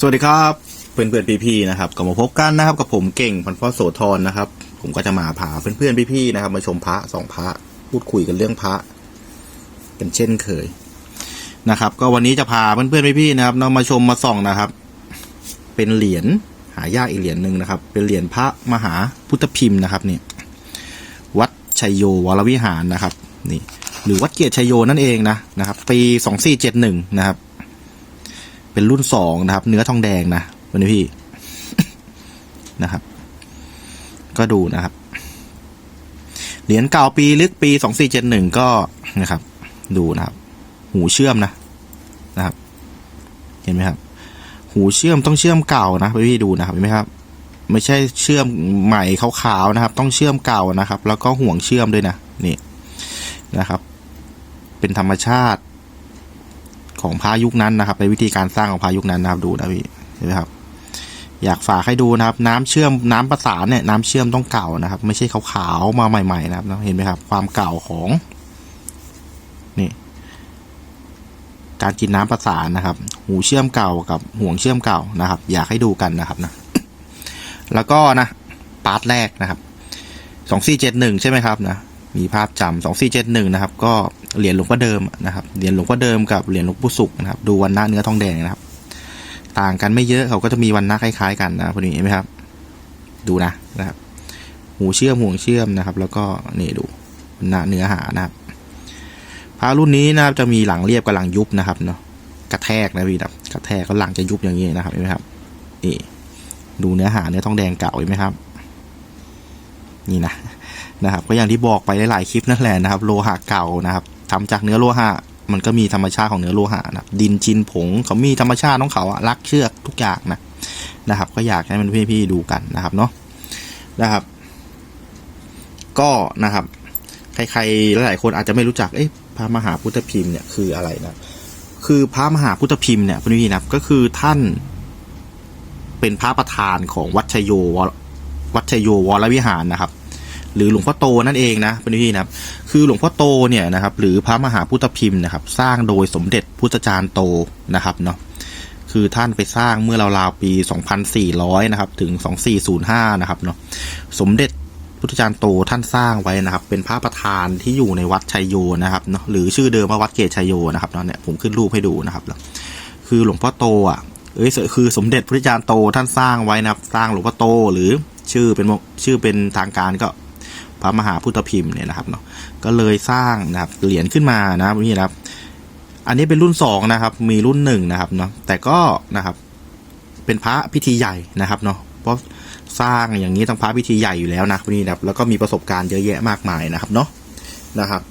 สวัสดีครับเพื่อนเพื่อนพี่พี่ๆนะครับก็มาพบกันนะครับกับผมเก่งพันพ่อโสธรนะครับ ผมก็จะมาพาเพื่อนเพื่อนพี่พี่ๆนะครับ มาชมพระสองพระพูดคุยกันเรื่องพระเป็นเช่นเคยนะครับ ก็วันนี้จะพาเพื่อนเพื่อนพี่พี่ๆนะครับเรามาชมมาส่องนะครับ เป็นเหรียญหายากอีกเหรียญหนึ่งนะครับ เป็นเหรียญพระมหาพุทธพิมพ์นะครับนี่วัดชัยโยวรวิหารนะครับนี่หรือวัดเกียรติชัยโยนั่นเองนะนะครับ ปีสองสี่เจ็ดหนึ่งนะครับ เป็นรุ่นสองนะครับ เนื้อทองแดงนะวันนี้พี่นะครับ ก็ดูนะครับ เหรียญเก่าปีลึกปีสองสี่เจ็ดหนึ่งก็นะครับ ดูนะครับ หูเชื่อมนะนะครับ เห็นไหมครับ หูเชื่อมต้องเชื่อมเก่านะพี่ดูนะครับเห็นไหมครับ ไม่ใช่เชื่อมใหม่ขาวๆนะครับ ต้องเชื่อมเก่านะครับ แล้วก็ห่วงเชื่อมด้วยนะนี่นะครับ เป็นธรรมชาติ ของพายุคนั้นนะครับเป็นวิธีการสร้างของพายุคนั้นนะครับดูนะพี่เห็นไหมครับ อยากฝากให้ดูนะครับ น้ำเชื่อมน้ำประสานเนี่ยน้ำเชื่อมต้องเก่านะครับ ไม่ใช่ขาวๆมาใหม่ๆนะครับเห็นไหมครับ ความเก่าของนี่การกินน้ำประสานนะครับ หูเชื่อมเก่ากับห่วงเชื่อมเก่านะครับ อยากให้ดูกันนะครับนะแล้วก็นะปาร์ทแรกนะครับสองสี่เจ็ดหนึ่งใช่ไหมครับนะ มีภาพจำสองสี่เจ็ดหนึ่งนะครับ ก็เหรียญหลวงพ่อเดิมนะครับ เหรียญหลวงพ่อเดิมกับเหรียญหลวงปู่สุขนะครับ ดูวันหน้าเนื้อทองแดงนะครับ ต่างกันไม่เยอะเขาก็จะมีวันหน้าคล้าย ๆ กันนะพอดีเห็นไหมครับ ดูนะนะครับ หูเชื่อมห่วงเชื่อมนะครับ แล้วก็นี่ดูหน้าเนื้อหานะครับพระรุ่นนี้นะครับจะมีหลังเรียบกับหลังยุบนะครับเนาะกระแทกนะพี่ครับกระแทกก็หลังจะยุบอย่างนี้นะครับเห็นไหมครับนี่ดูเนื้อหาเนื้อทองแดงเก่าเห็นไหมครับ นี่นะนะครับก็อย่างที่บอกไปหลายๆคลิปนั่นแหละนะครับ โลหะเก่านะครับทำจากเนื้อโลหะมันก็มีธรรมชาติของเนื้อโลหะนะดินจินผงเขามีธรรมชาติของเขาอะรักเชือกทุกอย่างนะนะครับ ก็อยากให้มันพี่ๆดูกันนะครับเนาะนะครับ ก็นะครับ ใครๆหลายๆคนอาจจะไม่รู้จักเอ๊ะพระมหาพุทธพิมพ์เนี่ยคืออะไรนะคือพระมหาพุทธพิมพ์เนี่ยพี่ๆนะก็คือท่านเป็นพระประธานของวัดชโยว วัดชโยวรวิหารนะครับ หรือหลวงพ่อโตนั่นเองนะเป็นพี่นะครับ คือหลวงพ่อโตเนี่ยนะครับ หรือพระมหาพุทธพิมพ์นะครับ สร้างโดยสมเด็จพุทธจารย์โตนะครับเนาะคือท่านไปสร้างเมื่อราวๆปี 2400 นะครับ ถึง 2405 นะครับเนาะสมเด็จพุทธจารย์โตท่านสร้างไว้นะครับ เป็นพระประธานที่อยู่ในวัดชัยโยนะครับเนาะหรือชื่อเดิมว่าวัดเกตชัยโยนะครับเนาะเนี่ยผมขึ้นรูปให้ดูนะครับคือหลวงพ่อโตอะเอ้ยคือสมเด็จพุทธจารย์โตท่านสร้างไว้นะครับ สร้างหลวงพ่อโตหรือ ชื่อเป็นชื่อเป็นทางการก็พระมหาพุทธพิมพ์เนี่ยนะครับเนาะก็เลยสร้างนะครับเหรียญขึ้นมานะครับนี่นะครับ อันนี้เป็นรุ่นสองนะครับ มีรุ่นหนึ่งนะครับเนาะแต่ก็นะครับ เป็นพระพิธีใหญ่นะครับเนาะเพราะสร้างอย่างนี้ต้องพระพิธีใหญ่อยู่แล้วนะนี่นะครับ แล้วก็มีประสบการณ์เยอะแยะมากมายนะครับเนาะนะครับ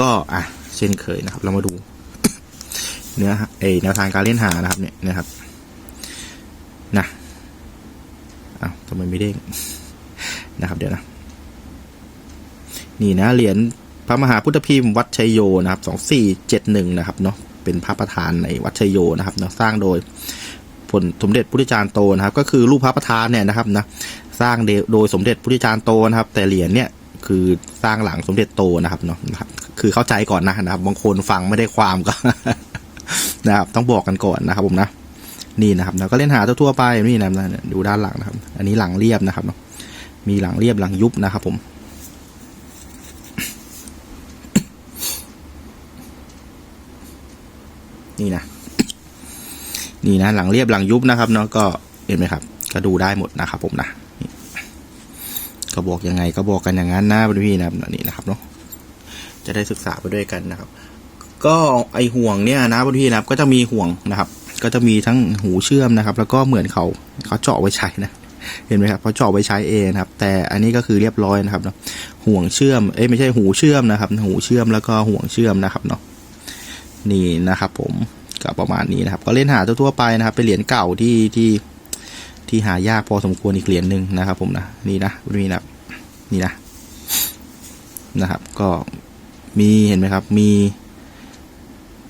ก็อะเช่นเคยนะครับ เรามาดู เนื้อเอแนวทางการเล่นหานะครับเนี่ยนะครับนะ อ้าวทำไมไม่เด้งนะครับเดี๋ยวนะ นี่นะเหรียญพระมหาพุทธพิมพ์วัดชัยโยนะครับสองสี่เจ็ดหนึ่งนะครับเนาะเป็นพระประธานในวัดชัยโยนะครับเนาะสร้างโดยผลสมเด็จพุทธจารย์โตนะครับ ก็คือรูปพระประธานเนี่ยนะครับนะสร้างโดยสมเด็จพุทธจารย์โตนะครับ แต่เหรียญเนี่ยคือสร้างหลังสมเด็จโตนะครับเนาะนะครับคือเข้าใจก่อนนะนะครับ บางคนฟังไม่ได้ความก็นะครับ ต้องบอกกันก่อนนะครับผมนะ นี่นะครับเราก็เล่นหาทั่วๆไปนี่นะดูด้านหลังนะครับ อันนี้หลังเรียบนะครับเนาะมีหลังเรียบหลังยุบนะครับ ผมนี่นะนี่นะหลังเรียบหลังยุบนะครับเนาะก็เห็นไหมครับ ก็ดูได้หมดนะครับ ผมนะก็บอกยังไงก็บอกกันอย่างนั้นนะพี่นะครับนี่นะครับเนาะจะได้ศึกษาไปด้วยกันนะครับ ก็ไอห่วงเนี่ยนะพี่นะครับ ก็จะมีห่วงนะครับ ก็จะมีทั้งหูเชื่อมนะครับ แล้วก็เหมือนเขาเขาเจาะไว้ใช้นะเห็นไหมครับเขาเจาะไว้ใช้เองครับ แต่อันนี้ก็คือเรียบร้อยนะครับเนาะห่วงเชื่อมเอ้ยไม่ใช่หูเชื่อมนะครับ หูเชื่อมแล้วก็ห่วงเชื่อมนะครับเนาะนี่นะครับผมก็ประมาณนี้นะครับ ก็เล่นหาทั่วๆไปนะครับ เป็นเหรียญเก่าที่ที่ที่หายากพอสมควรอีกเหรียญหนึ่งนะครับ ผมนะนี่นะนี่นะนี่นะนะครับ ก็มีเห็นไหมครับ มี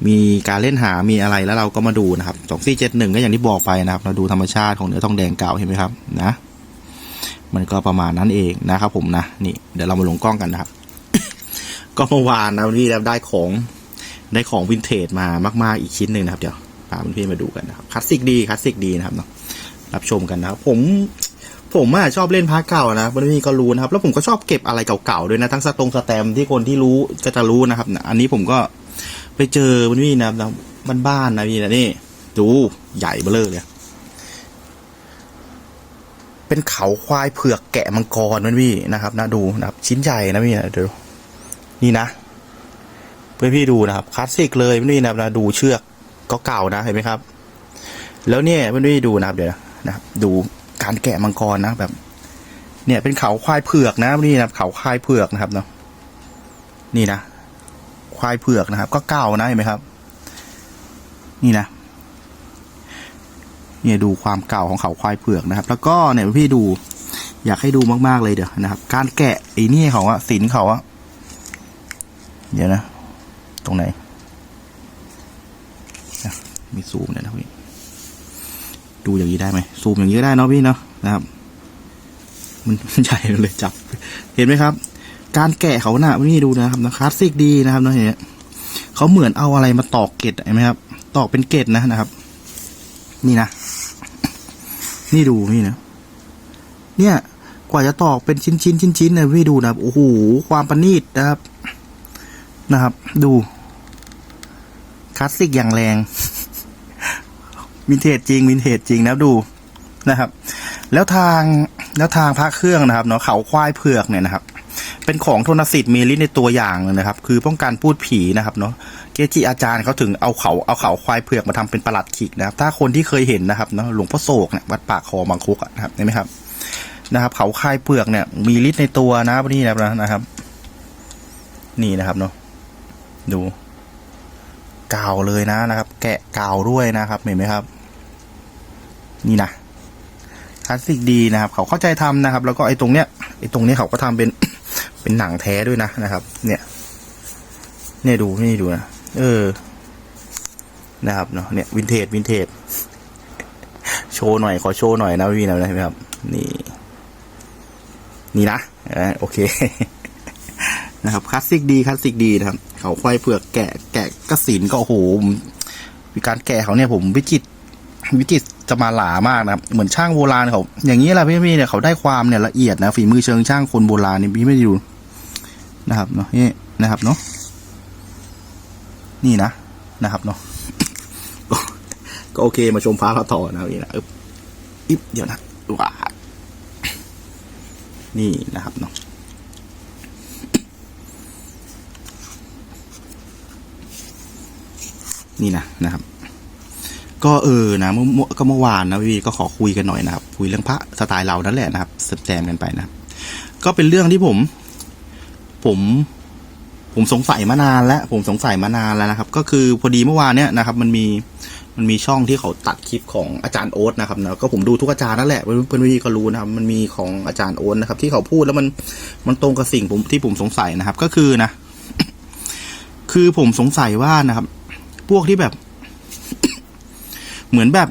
มีการเล่นหามีอะไรแล้วเราก็มาดูนะครับสองสี่เจ็ดหนึ่งก็อย่างที่บอกไปนะครับ เราดูธรรมชาติของเนื้อทองแดงเก่าเห็นไหมครับนะ มันก็ประมาณนั้นเองนะครับผมนะนี่เดี๋ยวเรามาลงกล้องกันนะครับ ก็เมื่อวานนะวันนี้เราได้ของได้ของวินเทจมามาก ๆ อีกชิ้นหนึ่งนะครับ เดี๋ยวพาเพื่อนๆมาดูกันนะครับคลาสสิกดีคลาสสิกดีนะครับเนาะรับชมกันนะครับ ผมผมอะชอบเล่นพาร์เก่านะเพื่อนๆก็รู้นะครับ แล้วผมก็ชอบเก็บอะไรเก่าๆด้วยนะทั้งสตงสแตมที่คนที่รู้ก็จะรู้นะครับ อันนี้ผมก็ ไปเจอเพื่นๆนะครันะบ้านนะพี่นะนี่ ดูใหญ่เบ้อเลยเป็นเขาควายเผือกแกะมังกรมันพี่นะครับนะดูนะครับ ชิ้นใหญ่นะพี่นะดูนี่นะ เพื่อนพี่ดูนะครับคลาสสิกเลยเพื่อนพี่นะครับนะดูเชือกก็เก่านะเห็นไหมครับ แล้วเนี่ยเพื่อนพี่ดูนะครับเดี๋ยวนะดูการแกะมังกรนะแบบ เนี่ยเป็นเขาควายเผือกนะนี่นะเขาควายเผือกนะครับเนาะนี่นะ ควายเผือกนะครับ ก็เก่านะเห็นไหมครับ นี่นะเนี่ยดูความเก่าของเขาควายเผือกนะครับ แล้วก็เนี่ยพี่ดู อยากให้ดูมากๆเลยเดี๋ยวนะครับ การแกะไอ้นี่เขาอะสินเขาอะเดี๋ยวนะ ตรงไหนมีซูมเนี่ยนะพี่ดูอย่างนี้ได้ไหมซูมอย่างนี้ก็ได้เนาะพี่เนาะนะครับ มันใหญ่เลยจับ เห็นไหมครับ การแกะเขาหน้าพี่ดูนะครับนะคลาสสิกดีนะครับเนาะเห็นเขาเหมือนเอาอะไรมาตอกเกล็ดเห็นไหมครับ ตอกเป็นเกล็ดนะนะครับ นี่นะ นี่ดูนี่นะ เนี่ย กว่าจะตอกเป็นชิ้นชิ้นชิ้นชิ้นเนี่ยพี่ดูนะครับโอ้โหความประณีตนะครับ นะครับ ดูคลาสสิกอย่างแรงวินเทจจริงวินเทจจริงนะดูนะครับ แล้วทางแล้วทางพระเครื่องนะครับเนาะเขาควายเผือกเนี่ยนะครับ เป็นของโทนสิทธิ์มีฤทธิ์ในตัวอย่างเลยนะครับ คือป้องกันพูดผีนะครับเนาะเกจิอาจารย์เขาถึงเอาเขาเอาเขาควายเผือกมาทำเป็นประหลัดขิกนะครับ ถ้าคนที่เคยเห็นนะครับเนาะหลวงพ่อโศกเนี่ยวัดปากคอบางคุกนะครับเห็นไหมครับนะครับเขาควายเผือกเนี่ย มีฤทธิ์ในตัวนะนี่นะครับนะครับนี่นะครับเนาะดูกาวเลยนะนะครับ แกะกาวด้วยนะครับเห็นไหมครับ นี่นะคลาสสิกดีนะครับ เขาเข้าใจทำนะครับ แล้วก็ไอ้ตรงเนี้ยไอ้ตรงนี้เขาก็ทำเป็น เป็นหนังแท้ด้วยนะนะครับ เนี่ย เนี่ยดูนี่ดูนะเออ นะครับเนาะเนี่ยวินเทจวินเทจโชว์หน่อยขอโชว์หน่อยนะพี่นะใช่ไหมครับ นี่ นี่นะออโอเคนะครับคลาสสิกดีคลาสสิกดีนะครับ เขาควายเผือกแกะแกะกระสินก็โอ้โหวิการแกะเขาเนี่ยผมวิจิตวิจิตจะมาหลามากนะครับเหมือนช่างโบราณเขาอย่างนี้แหละพี่พี่เนี่ยเขาได้ความเนี่ยละเอียดนะฝีมือเชิงช่างคนโบราณนี่พี่ไม่ดู นะครับเนาะนี่นะครับเนาะนี่นะนะครับเนาะก็โอเคมาชมฟ้าพระต่อนะนี่นะอึ๊บอิ๊บเดี๋ยวนะว้านี่นะครับเนาะนี่นะนะครับ ก็เออนะเมื่อก็เมื่อวานนะพี่ก็ขอคุยกันหน่อยนะครับคุยเรื่องพระสไตล์เรานั่นแหละนะครับแซมกันไปนะ ก็เป็นเรื่องที่ผม ผมผมสงสัยมานานแล้ว ผมสงสัยมานานแล้วนะครับ ก็คือพอดีเมื่อวานเนี้ยนะครับ มันมีมันมีช่องที่เขาตัดคลิปของอาจารย์โอ๊ตนะครับนะก็ผมดูทุกอาจารย์นั่นแหละเพื่อนๆพี่ก็รู้นะครับ มันมีของอาจารย์โอ๊ตนะครับ ที่เขาพูดแล้วมันมันตรงกับสิ่งผมที่ผมสงสัยนะครับ ก็คือนะ คือผมสงสัยว่านะครับ พวกที่แบบ เหมือนแบบ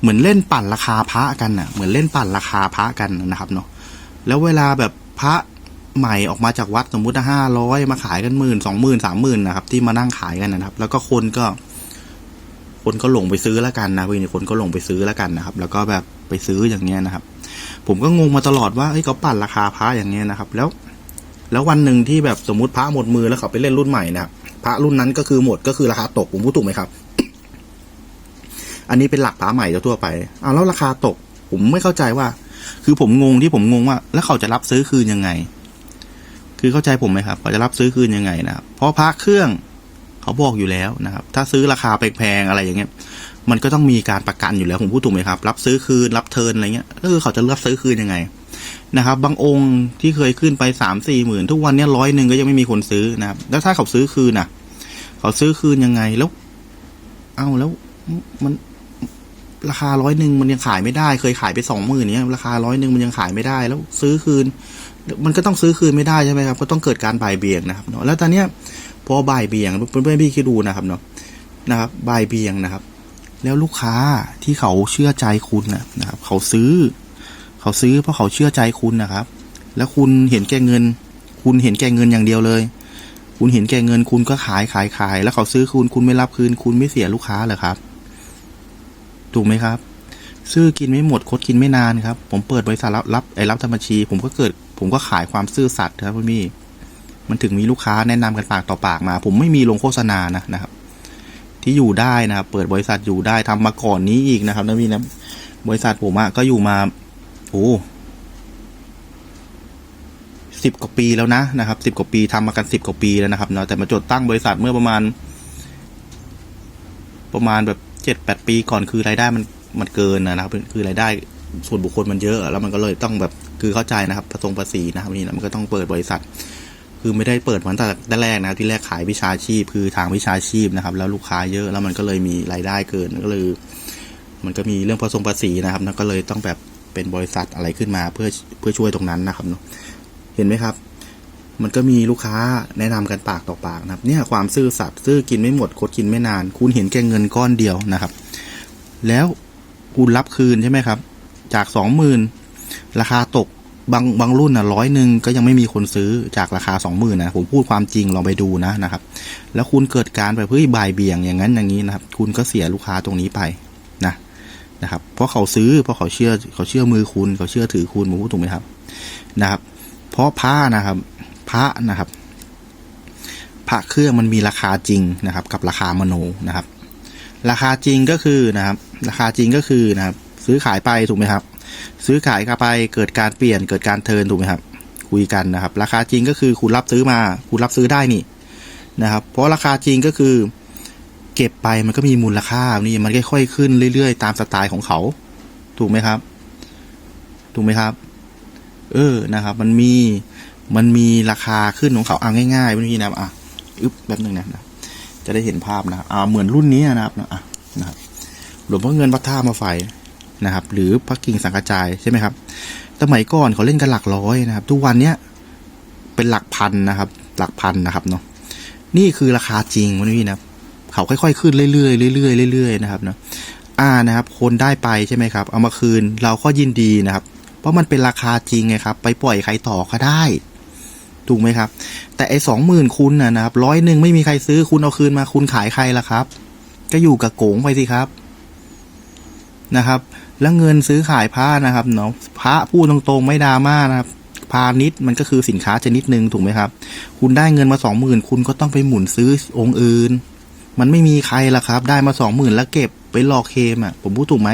เหมือนเล่นปั่นราคาพระกันน่ะ เหมือนเล่นปั่นราคาพระกันนะครับเนาะแล้วเวลาแบบพระ ใหม่ออกมาจากวัดสมมุติห้าร้อยมาขายกันหมื่นสองหมื่นสามหมื่นนะครับ ที่มานั่งขายกันนะครับ แล้วก็คนก็ คนก็หลงไปซื้อแล้วกันนะพี่นี่คนก็หลงไปซื้อแล้วกันนะครับ แล้วก็แบบไปซื้ออย่างเงี้ยนะครับ ผมก็งงมาตลอดว่าเอ้ยเขาปั่นราคาพระอย่างเงี้ยนะครับ แล้ว แล้ววันหนึ่งที่แบบสมมติพระหมดมือแล้วเขาไปเล่นรุ่นใหม่นะครับพระรุ่นนั้นก็คือหมดก็คือราคาตกผมพูดถูกไหมครับ อันนี้เป็นหลักพระใหม่ทั่วไปเอาแล้วราคาตก ผมไม่เข้าใจว่า คือผมงงที่ผมงงว่า แล้วเขาจะรับซื้อคืนยังไง คือเข้าใจผมไหมครับเขาจะรับซื้อคืนยังไงนะครับเพราะพระเครื่องเขาบอกอยู่แล้วนะครับ ถ้าซื้อราคาแพงๆอะไรอย่างเงี้ย มันก็ต้องมีการประกันอยู่แล้วผมพูดถูกไหมครับ รับซื้อคืนรับเทิร์นอะไรเงี้ยเออเขาจะรับซื้อคืนยังไงนะครับบางองค์ที่เคยขึ้นไปสามสี่หมื่นทุกวันเนี้ร้อยหนึ่งก็ยังไม่มีคนซื้อนะครับแล้วถ้าเขาซื้อคืนน่ะ เขาซื้อคืนยังไงแล้ว เอ้าแล้วมันราคาร้อยหนึ่งมันยังขายไม่ได้ เคยขายไปสองหมื่นเนี้ยราคาร้อยหนึ่งมันยังขายไม่ได้ แล้วซื้อคืน มันก็ต้องซื้อคืนไม่ได้ใช่ไหมครับก็ต้องเกิดการบ่ายเบี่ยงนะครับเนาะแล้วตอนเนี้ยพอบ่ายเบี่ยงเพื่อนๆพี่คิดดูนะครับเนาะนะครับบ่ายเบี่ยงนะครับ แล้วลูกค้าที่เขาเชื่อใจคุณนะนะครับ เขาซื้อ เขาซื้อเพราะเขาเชื่อใจคุณนะครับ แล้วคุณเห็นแก่เงิน คุณเห็นแก่เงินอย่างเดียวเลย คุณเห็นแก่เงินคุณก็ขายขายขาย แล้วเขาซื้อคุณคุณไม่รับคืน คุณไม่เสียลูกค้าเหรอครับถูกไหมครับซื้อกินไม่หมดคดกินไม่นานครับ ผมเปิดบริษัทรับรับไอ้รับทำบัญชี ผมก็เกิด ผมก็ขายความซื่อสัตย์ครับพี่มันถึงมีลูกค้าแนะนำกันปากต่อปากมา ผมไม่มีลงโฆษณานะนะครับ ที่อยู่ได้นะครับเปิดบริษัทอยู่ได้ทำมาก่อนนี้อีกนะครับนะพี่นะบริษัทผมอะก็อยู่มาโอ้สิบกว่าปีแล้วนะนะครับสิบกว่าปีทำมากันสิบกว่าปีแล้วนะครับเนาะแต่มาจดตั้งบริษัทเมื่อประมาณ ประมาณแบบเจ็ดแปดปีก่อนคือรายได้มันมันเกินนะครับคือรายได้ส่วนบุคคลมันเยอะ แล้วมันก็เลยต้องแบบ คือเข้าใจนะครับประสงภาษีนะครับนี่นะมันก็ต้องเปิดบริษัท คือไม่ได้เปิดมันแต่แรกนะที่แรกขายวิชาชีพ คือทางวิชาชีพนะครับ แล้วลูกค้าเยอะแล้วมันก็เลยมีรายได้เกินก็เลยมันก็มีเรื่องผสมภาษีนะครับแล้วก็เลยต้องแบบเป็นบริษัทอะไรขึ้นมาเพื่อเพื่อช่วยตรงนั้นนะครับเนาะเห็นไหมครับ มันก็มีลูกค้าแนะนำกันปากต่อปากนะครับ เนี่ยความซื่อสัตย์ซื่อกินไม่หมดคดกินไม่นาน คุณเห็นแก่เงินก้อนเดียวนะครับ แล้วคุณรับคืนใช่ไหมครับ จากสองหมื่น ราคาตกบางบางรุ่นอะร้อยหนึ่งก็ยังไม่มีคนซื้อจากราคาสองหมื่นนะผมพูดความจริงลองไปดูนะนะครับ แล้วคุณเกิดการแบบเฮ้ยบ่ายเบี่ยงอย่างนั้นอย่างนี้นะครับ คุณก็เสียลูกค้าตรงนี้ไปนะนะครับ เพราะเขาซื้อเพราะเขาเชื่อเขาเชื่อมือคุณเขาเชื่อถือคุณผมพูดถูกไหมครับนะครับ เพราะผ้านะครับพระนะครับพระเครื่องมันมีราคาจริงนะครับ กับราคามโนนะครับ ราคาจริงก็คือนะครับ ราคาจริงก็คือนะครับ ซื้อขายไปถูกไหมครับ ซื้อขายกันไปเกิดการเปลี่ยนเกิดการเทินถูกไหมครับ คุยกันนะครับ ราคาจริงก็คือคุณรับซื้อมา คุณรับซื้อได้นี่นะครับ เพราะราคาจริงก็คือ เก็บไปมันก็มีมูลค่านี่มันค่อยๆขึ้นเรื่อยๆ ตามสไตล์ของเขา ถูกไหมครับ ถูกไหมครับ เออนะครับ มันมีมันมีราคาขึ้นของเขาเอาง่ายๆพี่นะครับอะอึ๊บแบบนึงนะนะจะได้เห็นภาพนะอ่าเหมือนรุ่นนี้นะครับนะอะนะครับหลวงพ่อเงินพระท่ามาไฟ นะครับ หรือพระกิ่งสังกระจายใช่ไหมครับสมัยก่อนเขาเล่นกันหลักร้อยนะครับ ทุกวันเนี้ยเป็นหลักพันนะครับ หลักพันนะครับเนาะนี่คือราคาจริงวันนี้นะเขาค่อยๆ ขึ้นเรื่อยๆเรื่อยๆเรื่อยๆนะครับเนาะอ่านะครับ คนได้ไปใช่ไหมครับ เอามาคืนเราก็ยินดีนะครับ เพราะมันเป็นราคาจริงไงครับ ไปปล่อยใครต่อก็ได้ถูกไหมครับ แต่ไอ้สองหมื่นคุณนะนะครับร้อยหนึ่งไม่มีใครซื้อคุณเอาคืนมาคุณขายใครล่ะครับ ก็อยู่กับโกงไปสิครับนะครับ แล้วเงินซื้อขายผ้านะครับเนาะพระพูดตรงๆไม่ดราม่านะครับพาณิชย์มันก็คือสินค้าชนิดหนึ่งถูกไหมครับ คุณได้เงินมาสองหมื่นคุณก็ต้องไปหมุนซื้อองค์อื่น มันไม่มีใครล่ะครับ ได้มาสองหมื่นแล้วเก็บไปหลอกเคมอะ ผมพูดถูกไหม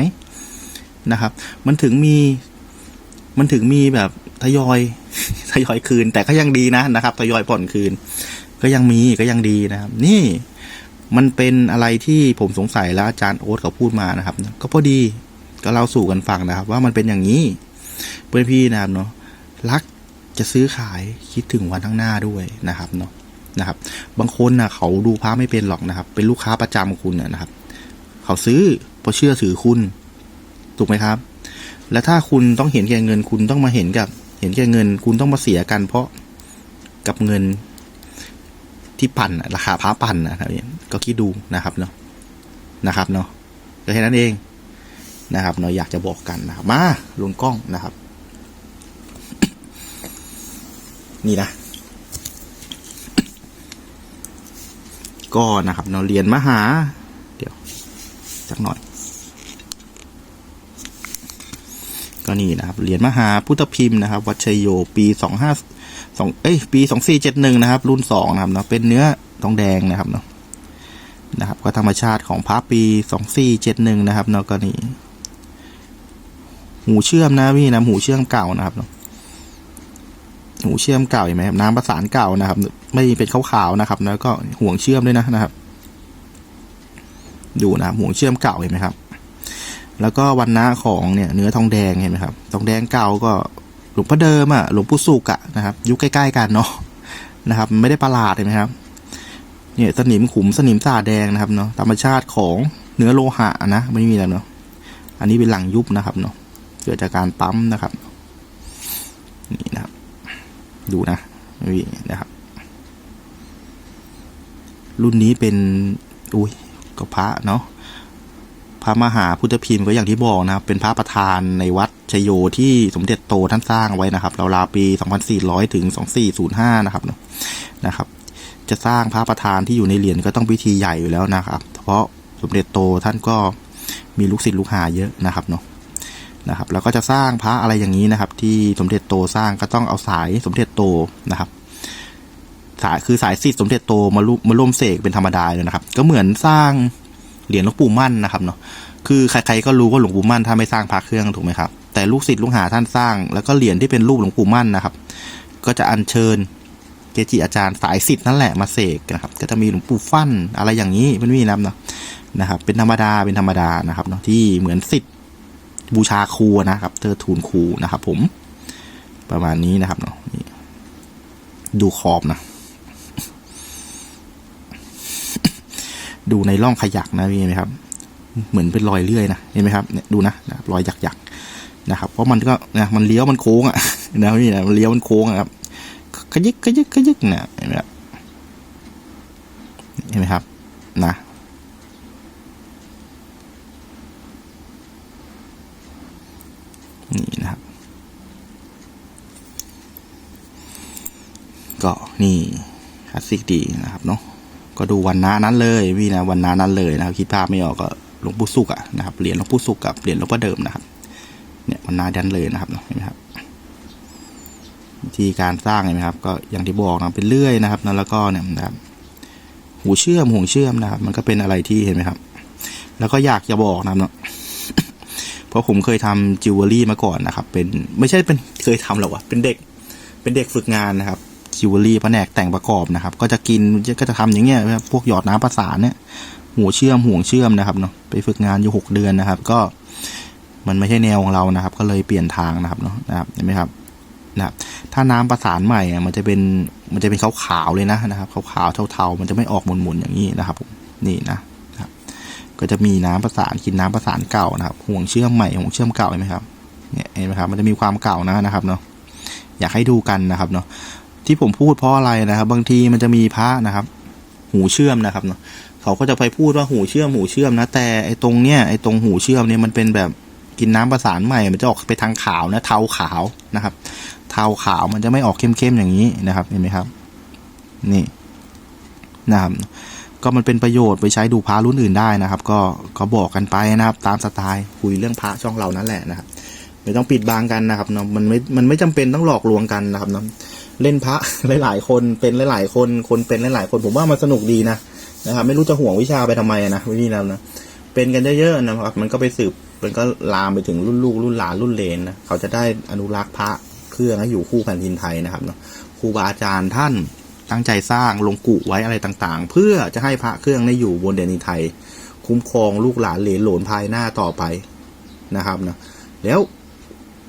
นะครับ มันถึงมี มันถึงมีแบบทยอยทยอยคืน แต่ก็ยังดีนะนะครับทยอยผ่อนคืน ก็ยังมีก็ยังดีนะครับ นี่มันเป็นอะไรที่ผมสงสัยแล้วอาจารย์โอ๊ตเขาพูดมานะครับ ก็พอดี ก็เล่าสู่กันฟังนะครับ ว่ามันเป็นอย่างนี้ เพื่อนพี่นะครับเนาะรักจะซื้อขายคิดถึงวันข้างหน้าด้วยนะครับเนาะนะครับ บางคนนะเขาดูพระไม่เป็นหรอกนะครับ เป็นลูกค้าประจำของคุณนะครับ เขาซื้อเพราะเชื่อถือคุณ ถูกไหมครับ และถ้าคุณต้องเห็นแก่เงินคุณต้องมาเห็นกับ เห็นแก่เงิน คุณต้องมาเสียกัน เพราะกับเงินที่ปั่นราคาพระปั่นนะครับก็คิดดูนะครับเนาะนะครับเนาะก็แค่นั้นเอง นะครับเนาะอยากจะบอกกันนะครับมาลงกล้องนะครับ นี่นะ ก็นะครับเนาะเรียนมหา เดี๋ยวสักหน่อย ก็นี่นะครับ เรียญมหาพุทธพิมพ์นะครับ วัชยโยปีสองห้าสองเอ้ยปีสองสี่เจ็ดหนึ่งนะครับ รุ่นสองนะครับเนาะเป็นเนื้อทองแดงนะครับเนาะนะครับก็ธรรมชาติของพระปีสองสี่เจ็ดหนึ่งนะครับเนาะก็นี่ หูเชื่อมนะพี่นะหูเชื่อมเก่านะครับเนาะหูเชื่อมเก่าเห็นไหมครับน้ำประสานเก่านะครับ ไม่เป็นขาวๆนะครับ แล้วก็ห่วงเชื่อมด้วยนะนะครับ ดูนะครับห่วงเชื่อมเก่าเห็นไหมครับ แล้วก็วันนะของเนี่ยเนื้อทองแดงเห็นไหมครับทองแดงเก่าก็หลวงพ่อเดิมอะหลวงปู่สุกอะนะครับ ยุคใกล้ๆกันเนาะนะครับ ไม่ได้ประหลาดเห็นไหมครับเนี่ยสนิมขุมสนิมสาแดงนะครับเนาะธรรมชาติของเนื้อโลหะนะไม่มีแล้วเนาะอันนี้เป็นหลังยุบนะครับเนาะ เกิดจากการปั๊มนะครับนี่นะครับ ดูนะนี่นะครับ รุ่นนี้เป็น อุ้ยก็พระเนาะพระมหาพุทธพิมพ์ก็อย่างที่บอกนะครับ เป็นพระประธานในวัดชยโยที่สมเด็จโตท่านสร้างไว้นะครับราวๆปี 2400 ถึง 2405 นะครับเนาะนะครับ จะสร้างพระประธานที่อยู่ในเหรียญก็ต้องพิธีใหญ่อยู่แล้วนะครับ เพราะสมเด็จโตท่านก็มีลูกศิษย์ลูกหาเยอะนะครับเนาะ นะครับแล้วก็จะสร้างพระอะไรอย่างนี้นะครับ ที่สมเด็จโตสร้างก็ต้องเอาสายสมเด็จโตนะครับ สายคือสายสิทธิ์สมเด็จโตมาร่วมาร่วมเสกเป็นธรรมดาเลยนะครับ ก็เหมือนสร้างเหรียญหลวงปู่มั่นนะครับเนาะคือใครๆก็รู้ว่าหลวงปู่มั่นถ้าไม่สร้างพระเครื่องถูกไหมครับแต่ลูกศิษย์ลูกหาท่านสร้าง แล้วก็เหรียญที่เป็นรูปหลวงปู่มั่นนะครับ ก็จะอัญเชิญเกจิอาจารย์สายสิทธิ์นั่นแหละมาเสกนะครับ ก็จะมีหลวงปู่ฟั่นอะไรอย่างนี้เป็นมีนับเนาะนะครับ เป็นธรรมดาเป็นธรรมดานะครับเนาะที่เหมือนสิทธิ์ บูชาครูนะครับเธอทูลครูนะครับ ผม ประมาณนี้นะครับเนาะดูขอบนะ ดูในร่องขยักนะพี่เห็นไหมครับ เหมือนเป็นรอยเลื่อยนะเห็นไหมครับเนี่ยดูนะนะรอยหยักๆนะครับ เพราะมันก็นะมันเลี้ยวมันโค้งอะนะพี่นะมันเลี้ยวมันโค้งอะครับขยึกขยึกขยึกเนี่ยเห็นไหมครับเห็นไหมครับ นะ นี่นะครับ ก็นี่คลาสสิกดีนะครับเนาะก็ดูวันนานั้นเลยพี่นะวันนานั้นเลยนะครับคิดภาพไม่ออกก็หลวงปู่สุกอะนะครับเหรียญหลวงปู่สุกกับเหรียญหลวงพ่อเดิมนะครับเนี่ยวันนาดันเลยนะครับเห็นไหมครับวิธีการสร้างเห็นไหมครับ ก็อย่างที่บอกนะเป็นเลื่อยนะครับแล้วก็เนี่ยนะครับหูเชื่อมห่วงเชื่อมนะครับ มันก็เป็นอะไรที่เห็นไหมครับ แล้วก็อยากจะบอกนะครับเนาะเพราะผมเคยทำจิวเวลรี่มาก่อนนะครับ เป็นไม่ใช่เป็นเคยทำหรอกวะเป็นเด็ก เป็นเด็กฝึกงานนะครับ จิวเวลรี่แผนกแต่งประกอบนะครับ ก็จะกินก็จะทำอย่างเงี้ยพวกหยอดน้ำประสานเนี่ยหัวเชื่อมห่วงเชื่อมนะครับเนาะไปฝึกงานอยู่หกเดือนนะครับ ก็มันไม่ใช่แนวของเรานะครับ ก็เลยเปลี่ยนทางนะครับเนาะนะครับเห็นไหมครับนะครับ ถ้าน้ำประสานใหม่อะมันจะเป็นมันจะเป็นขาวๆเลยนะนะครับขาวๆเทาๆ มันจะไม่ออกหมุนๆอย่างนี้นะครับผมนี่นะนะก็จะมีน้ำประสานกินน้ำประสานเก่านะครับ ห่วงเชื่อมใหม่ห่วงเชื่อมเก่าเห็นไหมครับเนี่ยเห็นไหมครับ มันจะมีความเก่านะนะครับเนาะอยากให้ดูกันนะครับเนาะ ที่ผมพูดเพราะอะไรนะครับ บางทีมันจะมีพระนะครับ หูเชื่อมนะครับเนาะเขาก็จะไปพูดว่าหูเชื่อมหูเชื่อมนะ แต่ไอ้ตรงเนี้ยไอ้ตรงหูเชื่อมเนี่ยมันเป็นแบบกินน้ำประสานใหม่ มันจะออกไปทางขาวนะ เทาขาวนะครับ เทาขาวมันจะไม่ออกเข้มๆอย่างนี้นะครับ เห็นไหมครับ นี่นะครับก็มันเป็นประโยชน์ไปใช้ดูพระรุ่นอื่นได้นะครับ ก็ก็บอกกันไปนะครับ ตามสไตล์คุยเรื่องพระช่องเรานั่นแหละนะครับ ไม่ต้องปิดบังกันนะครับเนาะมันไม่มันไม่จำเป็นต้องหลอกลวงกันนะครับเนาะ เล่นพระหลายๆ คนเป็นหลายๆ คนคนเป็นหลายๆ คนผมว่ามันสนุกดีนะนะครับไม่รู้จะห่วงวิชาไปทำไมอะนะวิธีนั้นนะเป็นกันเยอะๆนะครับมันก็ไปสืบมันก็ลามไปถึงรุ่นลูกรุ่นหลานรุ่นเลนนะเขาจะได้อนุรักษ์พระเครื่องให้อยู่คู่แผ่นดินไทยนะครับเนาะครูบาอาจารย์ท่านตั้งใจสร้างลงกุไว้อะไรต่างๆ เพื่อจะให้พระเครื่องได้อยู่บนแผ่นดินไทย คุ้มครองลูกหลานเหลนหลนภายหน้าต่อไปนะครับนะแล้ว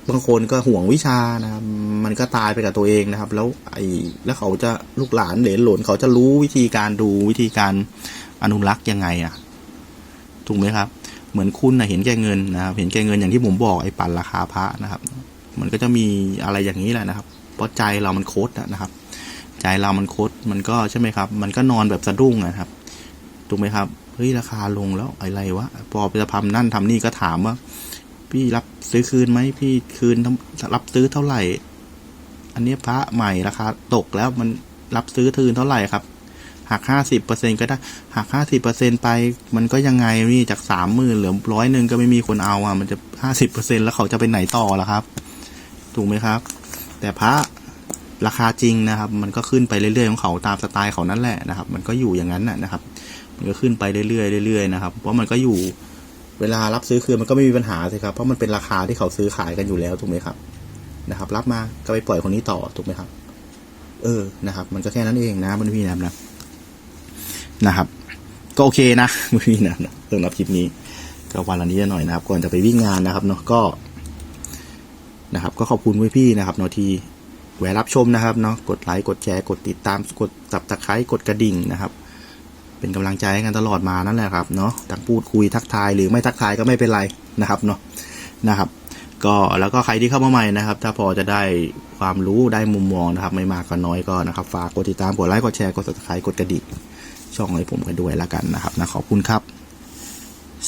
บางคนก็ห่วงวิชานะครับมันก็ตายไปกับตัวเองนะครับ แล้วไอ้แล้วเขาจะลูกหลานเหลนหลนเขาจะรู้วิธีการดูวิธีการอนุรักษ์ยังไงอะถูกไหมครับ เหมือนคุณนะเห็นแก่เงินนะครับเห็นแก่เงินอย่างที่ผมบอกไอ้ปั่นราคาพระนะครับ มันก็จะมีอะไรอย่างนี้แหละนะครับ เพราะใจเรามันโคตรนะครับ ใจเรามันโคตรมันก็ใช่ไหมครับ มันก็นอนแบบสะดุ้งอะครับถูกไหมครับเฮ้ยราคาลงแล้วอะไรวะพอไปทำนั่นทำนี่ก็ถามว่า พี่รับซื้อคืนไหมพี่คืนรับซื้อเท่าไหร่ อันนี้พระใหม่ราคาตกแล้วมันรับซื้อคืนเท่าไหร่ครับหักห้าสิบเปอร์เซ็นก็ได้หักห้าสิบเปอร์เซ็นไป มันก็ยังไงนี่จากสามหมื่นเหลือร้อยหนึ่งก็ไม่มีคนเอาอะ มันจะห้าสิบเปอร์เซ็นแล้วเขาจะไปไหนต่อล่ะครับ ถูกไหมครับ แต่พระราคาจริงนะครับ มันก็ขึ้นไปเรื่อยๆของเขาตามสไตล์เขานั่นแหละนะครับ มันก็อยู่อย่างนั้นน่ะนะครับ มันก็ขึ้นไปเรื่อยๆเรื่อยๆนะครับ เพราะมันก็อยู่ เวลารับซื้อคืนมันก็ไม่มีปัญหาสิครับเพราะมันเป็นราคาที่เขาซื้อขายกันอยู่แล้วถูกไหมครับ นะครับ รับมาก็ไปปล่อยคนนี้ต่อถูกไหมครับ เออนะครับ มันก็แค่นั้นเองนะมันพี่นะครับนะนะครับ ก็โอเคนะมันพี่นะนะสำหรับคลิปนี้ก็วันละนี้หน่อยนะครับก่อนจะไปวิ่งงานนะครับเนาะก็ นะครับ ก็ขอบคุณพี่ๆนะครับเนาะที่แวะรับชมนะครับเนาะกดไลค์กดแชร์กดติดตามกดตับตะไคร้กดกระดิ่งนะครับ เป็นกำลังใจให้กันตลอดมานั่นแหละครับเนาะทั้งพูดคุยทักทายหรือไม่ทักทายก็ไม่เป็นไรนะครับเนาะนะครับ ก็แล้วก็ใครที่เข้ามาใหม่นะครับ ถ้าพอจะได้ความรู้ได้มุมมองนะครับ ไม่มากก็น้อยก็นะครับฝากกดติดตามกดไลค์กดแชร์กดติดตามกดกระดิ่งช่องให้ผมกันด้วยละกันนะครับนะขอบคุณครับ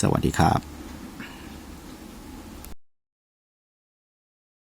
สวัสดีครับ